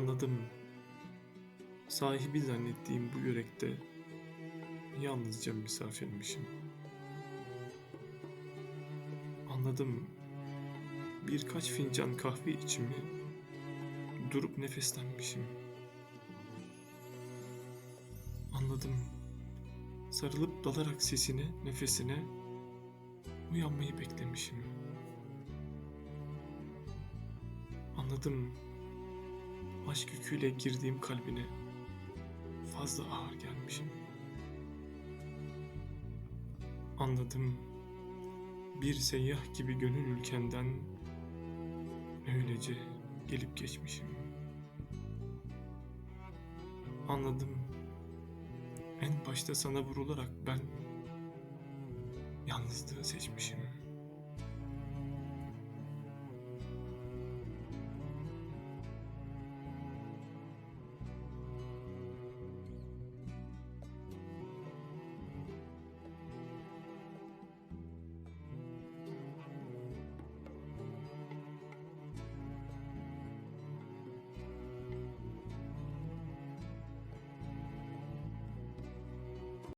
Anladım. Sahibi zannettiğim bu yürekte yalnızca misafirmişim. Anladım. Birkaç fincan kahve içimi durup nefeslenmişim. Anladım. Sarılıp dalarak sesine, nefesine uyanmayı beklemişim. Anladım. Aşk yüküyle girdiğim kalbine fazla ağır gelmişim. Anladım. Bir seyyah gibi gönül ülkenden öylece gelip geçmişim. Anladım. En başta sana vurularak ben yalnızlığı seçmişim.